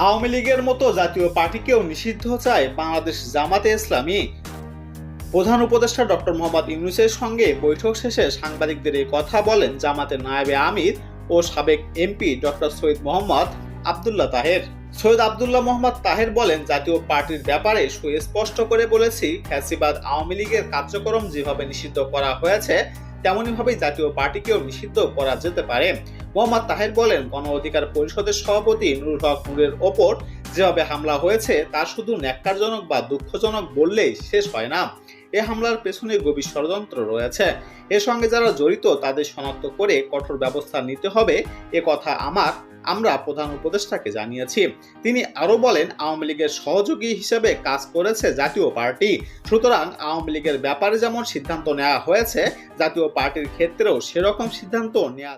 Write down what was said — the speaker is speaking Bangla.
আওয়ামী লীগের মতো জাতীয় পার্টিকেও নিষিদ্ধ চায় বাংলাদেশ জামাতে ইসলামী। প্রধান উপদেষ্টা ডক্টর মোহাম্মদ ইউনুসের সঙ্গে বৈঠক শেষে সাংবাদিকদের এই কথা বলেন জামাতের নায়েবে আমির ও সাবেক এমপি ডক্টর সৈয়দ মোহাম্মদ আবদুল্লাহ তাহের। সৈয়দ আবদুল্লাহ মোহাম্মদ তাহের বলেন, জাতীয় পার্টির ব্যাপারে সুস্পষ্ট করে বলেছি, ফ্যাসিবাদ আওয়ামী লীগের কার্যক্রম যেভাবে নিষিদ্ধ করা হয়েছে, তেমনইভাবেই জাতীয় পার্টিকেও নিষিদ্ধ করা যেতে পারে। মোহাম্মদ তাহের বলেন, গণ অধিকার পরিষদের সভাপতি নুরুল হক নূরের ওপর যেভাবে হামলা হয়েছে, তা শুধু ন্যাক্কারজনক বা দুঃখজনক বললেই শেষ হয় না। এ হামলার পেছনে গভীর ষড়যন্ত্র রয়েছে। এর সঙ্গে যারা জড়িত, তাদের শনাক্ত করে কঠোর ব্যবস্থা নিতে হবে। এ কথা আমার, আমরা প্রধান উপদেষ্টাকে জানিয়েছি। তিনি আরও বলেন, আওয়ামী লীগের সহযোগী হিসেবে কাজ করেছে জাতীয় পার্টি। সুতরাং আওয়ামী লীগের ব্যাপারে যেমন সিদ্ধান্ত নেওয়া হয়েছে, জাতীয় পার্টির ক্ষেত্রেও সেরকম সিদ্ধান্ত নেওয়া